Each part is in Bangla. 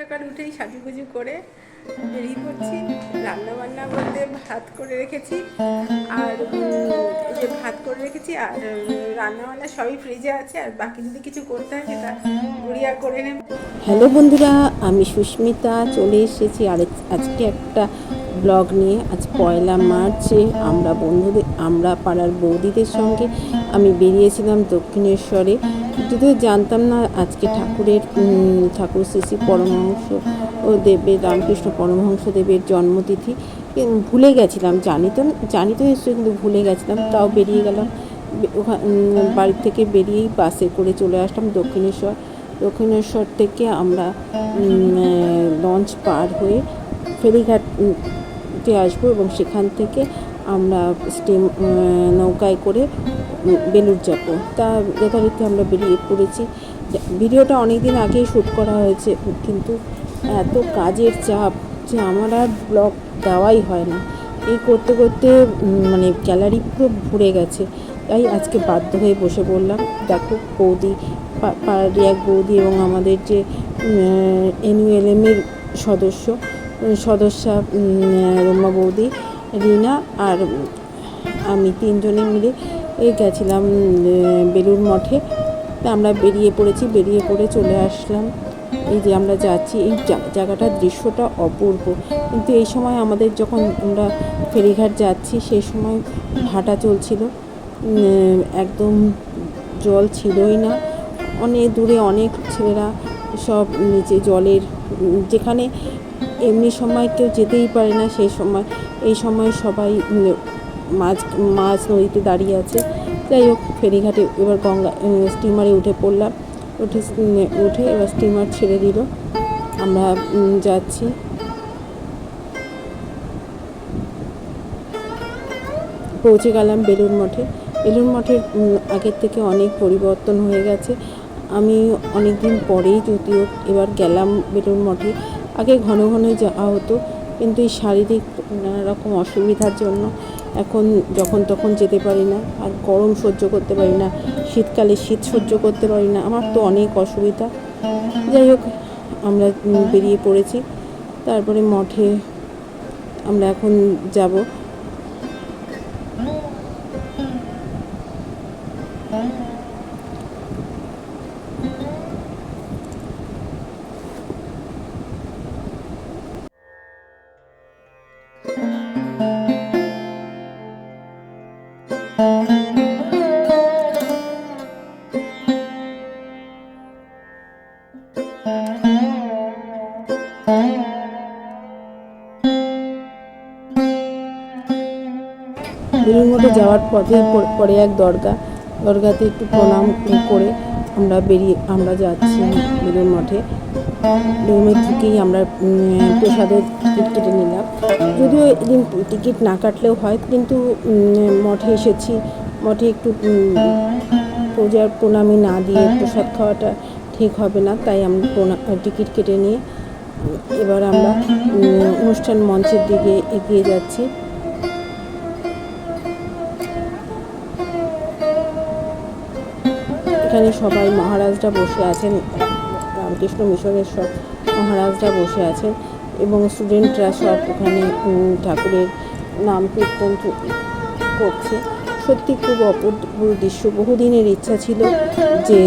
সকাল উঠেই সাজুগুজু করে বেরিয়ে পড়ছি রান্না বান্না বলতে ভাত করে রেখেছি, আর যে ভাত করে রেখেছি, আর রান্না বান্না সবই ফ্রিজে আছে, আর বাকি যদি কিছু করতে হয় সেটা গুড়িয়া করে নেব। হ্যালো বন্ধুরা, আমি সুস্মিতা, চলে এসেছি আর আজকে একটা ব্লগ নিয়ে। আজ পয়লা মার্চে আমরা বন্ধুদের আমরা পাড়ার বৌদিদের সঙ্গে আমি বেরিয়েছিলাম দক্ষিণেশ্বরে। যদিও জানতাম না আজকে ঠাকুরের ঠাকুর শ্রী পরমহংস ও দেবের, রামকৃষ্ণ পরমহংস দেবের জন্মতিথি। ভুলে গেছিলাম, জানি তো জানি তো নিশ্চয়ই, কিন্তু ভুলে গেছিলাম, তাও বেরিয়ে গেলাম। বে- ওখা- বাড়ির থেকে বেরিয়েই বাসে করে চলে আসলাম দক্ষিণেশ্বর। দক্ষিণেশ্বর থেকে আমরা লঞ্চ পার হয়ে ফেরিঘাটে আসব এবং সেখান থেকে আমরা স্টিম নৌকায় করে বেলুর যাব। তা যথারীতি আমরা বেরিয়ে পড়েছি। ভিডিওটা অনেক দিন আগেই শ্যুট করা হয়েছে, কিন্তু এত কাজের চাপ যে আমার আর ব্লগ দেওয়াই হয় না। এই করতে করতে মানে গ্যালারি পুরো ভরে গেছে। তাই আজকে বাধ্য হয়ে বসে পড়লাম। দেখো বৌদি, পা- পাড়ারই এক বৌদি এবং আমাদের যে এনইউএলএমের সদস্য, সদস্যা রম্মা বৌদি। রিনা আর আমি তিনজনে মিলে এই গেছিলাম বেলুর মঠে। তা আমরা বেরিয়ে পড়েছি, বেরিয়ে পড়ে চলে আসলাম। এই যে আমরা যাচ্ছি, এই জায়গাটার দৃশ্যটা অপূর্ব। কিন্তু এই সময় আমাদের যখন আমরা ফেরিঘাট যাচ্ছি সেই সময় ভাটা চলছিল। একদম জল ছিলই না। অনেক দূরে অনেক ছেলেরা সব নিচে জলের, যেখানে এমনি সময় কেউ যেতেই পারে না, সেই সময়, এই সময় সবাই মাছ মাছ নদীতে দাঁড়িয়ে আছে। যাই হোক, ফেরিঘাটে এবার গঙ্গা স্টিমারে উঠে পড়লাম। উঠে উঠে এবার স্টিমার ছেড়ে দিল। আমরা যাচ্ছি। পৌঁছে গেলাম বেলুর মঠে। বেলুর মঠের আগের থেকে অনেক পরিবর্তন হয়ে গেছে। আমি অনেক দিন পরেই যদিও এবার গেলাম বেলুর মঠে। আগে ঘন ঘন যাওয়া হতো, কিন্তু এই শারীরিক নানা রকম অসুবিধার জন্য এখন যখন তখন যেতে পারি না, আর গরম সহ্য করতে পারি না, শীতকালে শীত সহ্য করতে পারি না, আমার তো অনেক অসুবিধা। যাই হোক, আমরা বেরিয়ে পড়েছি, তারপরে মঠে আমরা এখন যাব। বেলুর মঠে যাওয়ার পথে পরে এক দরগা দরগাতে একটু প্রণাম করে আমরা বেরিয়ে আমরা যাচ্ছি বেলুর মঠে। রুমের থেকেই আমরা প্রসাদের টিকিট কেটে নিলাম। যদিও এদিন টিকিট না কাটলেও হয় কিন্তু মঠে এসেছি। মঠে একটু পূজার প্রণামী না দিয়ে প্রসাদ খাওয়াটা ঠিক হবে না তাই আমরা প্রণা- টিকিট কেটে নিয়ে এবার আমরা অনুষ্ঠান মঞ্চের দিকে এগিয়ে যাচ্ছি। এখানে সবাই মহারাজরা বসে আছেন। রামকৃষ্ণ মিশনের সব মহারাজরা বসে আছেন এবং স্টুডেন্টরা সব ওখানে ঠাকুরের নাম কীর্তন করছে। সত্যি খুব অপূর্ব দৃশ্য। বহুদিনের ইচ্ছা ছিল যে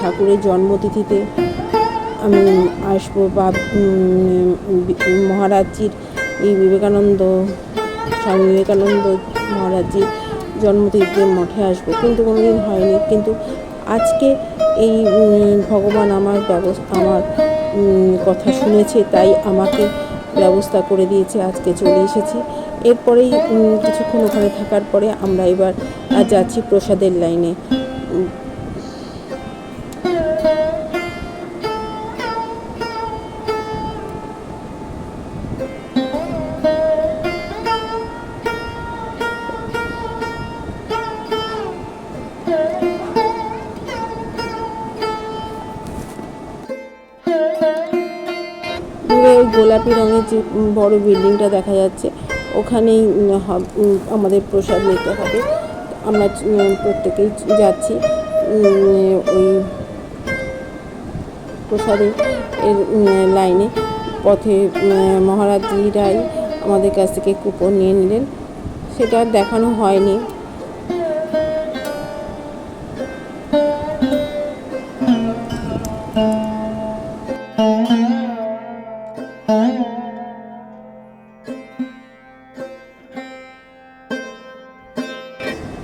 ঠাকুরের জন্মতিথিতে আমি আসব বা, মহারাজজির, এই বিবেকানন্দ, স্বামী বিবেকানন্দ মহারাজজির জন্মতিথিতে মঠে আসব। কিন্তু কোনোদিন হয়নি। কিন্তু আজকে এই ভগবান আমার ব্যবস্থা, আমার কথা শুনেছে, তাই আমাকে ব্যবস্থা করে দিয়েছে, আজকে চলে এসেছি। এরপরেই কিছুক্ষণ ওখানে থাকার পরে আমরা এবার যাচ্ছি প্রসাদের লাইনে। গোলাপি রঙের যে বড় বিল্ডিংটা দেখা যাচ্ছে ওখানেই আমাদের প্রসাদ নিতে হবে। আমরা প্রত্যেকেই যাচ্ছি ওই প্রসাদে এর লাইনে। পথে উম, মহারাজজিরাই আমাদের কাছ থেকে কুপন নিয়ে নিলেন। সেটা দেখানো হয়নি।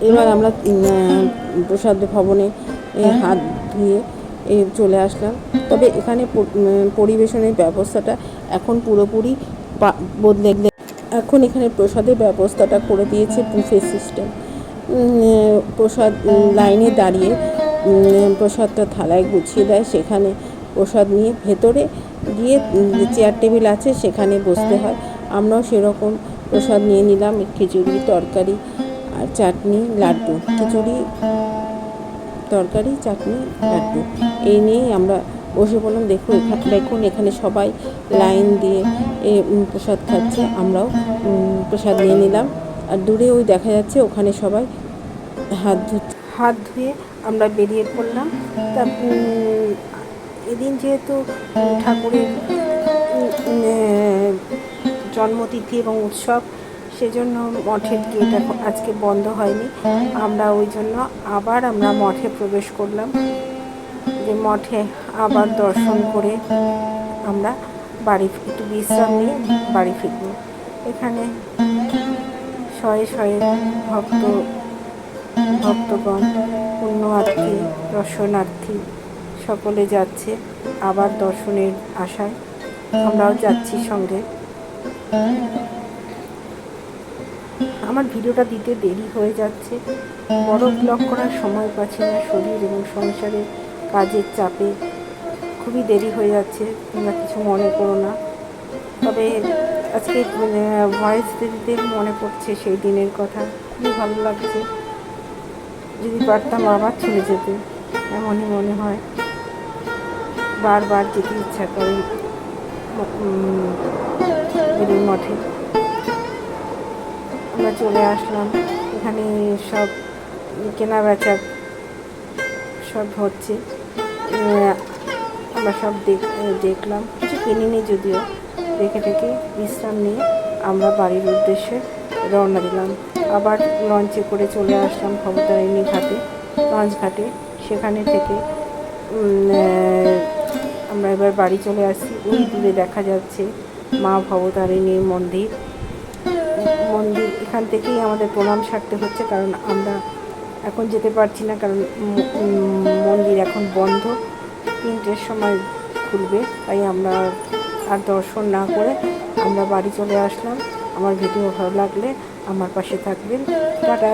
এবার আমরা প্রসাদ ভবনে হাত ধুয়ে এ, চলে আসলাম। তবে এখানে পরিবেশনের ব্যবস্থাটা এখন পুরোপুরি বদলে এখন এখানে প্রসাদের ব্যবস্থাটা করে দিয়েছে বুফে সিস্টেম। প্রসাদ লাইনে দাঁড়িয়ে প্রসাদটা থালায় গুছিয়ে দেয়। সেখানে প্রসাদ নিয়ে ভেতরে গিয়ে চেয়ার টেবিল আছে সেখানে বসতে হয়। আমরাও সেরকম প্রসাদ নিয়ে নিলাম। খিচুড়ি তরকারি আর চাটনি, লাড্ডু, খিচুড়ি, তরকারি, চাটনি, লাড্ডু। এই নিয়েই আমরা বসে পড়লাম দেখুন দেখুন, এখানে সবাই লাইন দিয়ে, এ প্রসাদ খাচ্ছে। আমরাও প্রসাদ নিয়ে নিলাম। আর দূরে ওই দেখা যাচ্ছে, ওখানে সবাই হাত ধু হাত ধুয়ে আমরা বেরিয়ে পড়লাম। তা এদিন যেহেতু ঠাকুরের জন্মতিথি এবং উৎসব সেজন্য মঠের গেট আজকে বন্ধ হয়নি। আমরা ওই জন্য আবার আমরা মঠে প্রবেশ করলাম। যে মঠে আবার দর্শন করে আমরা বাড়ি একটু বিশ্রাম নিয়ে বাড়ি ফিরব। এখানে শয়ে শয়ে ভক্ত, ভক্তগণ, পুণ্যার্থী, দর্শনার্থী সকলে যাচ্ছে আবার দর্শনের আশায়। আমরাও যাচ্ছি সঙ্গে। আমার ভিডিওটা দিতে দেরি হয়ে যাচ্ছে। বড় ব্লগ করার সময় পাচ্ছি না। শরীর এবং সংসারের কাজের চাপে খুবই দেরি হয়ে যাচ্ছে। তোমরা কিছু মনে করো না। তবে আজকে ভয়েস দিতে মনে পড়ছে সেই দিনের কথা। খুবই ভালো লাগছে। যদি পারতাম আবার চলে যেতে। এমনই মনে হয়। বারবার যেতে ইচ্ছা করে মঠে। আমরা চলে আসলাম। এখানে সব কেনা বেচা সব হচ্ছে। আমরা সব দেখ- দেখলাম। কিছু কিনিনি যদিও। দেখে থেকে বিশ্রাম নিয়ে আমরা বাড়ির উদ্দেশ্যে রওনা দিলাম। আবার লঞ্চে করে চলে আসলাম ভবতারিণী ঘাটে। লঞ্চ ঘাটে। সেখানে থেকে আমরা এবার বাড়ি চলে আসছি। ওই দূরে দেখা যাচ্ছে মা ভবতারিণীর মন্দির। মন্দির এখান থেকেই আমাদের প্রণাম সারতে হচ্ছে, কারণ আমরা এখন যেতে পারছি না, কারণ মন্দির এখন বন্ধ। তিনটের সময় খুলবে, তাই আমরা আর দর্শন না করে আমরা বাড়ি চলে আসলাম। আমার ভিডিও ভালো লাগলে আমার পাশে থাকবেন। টাটা!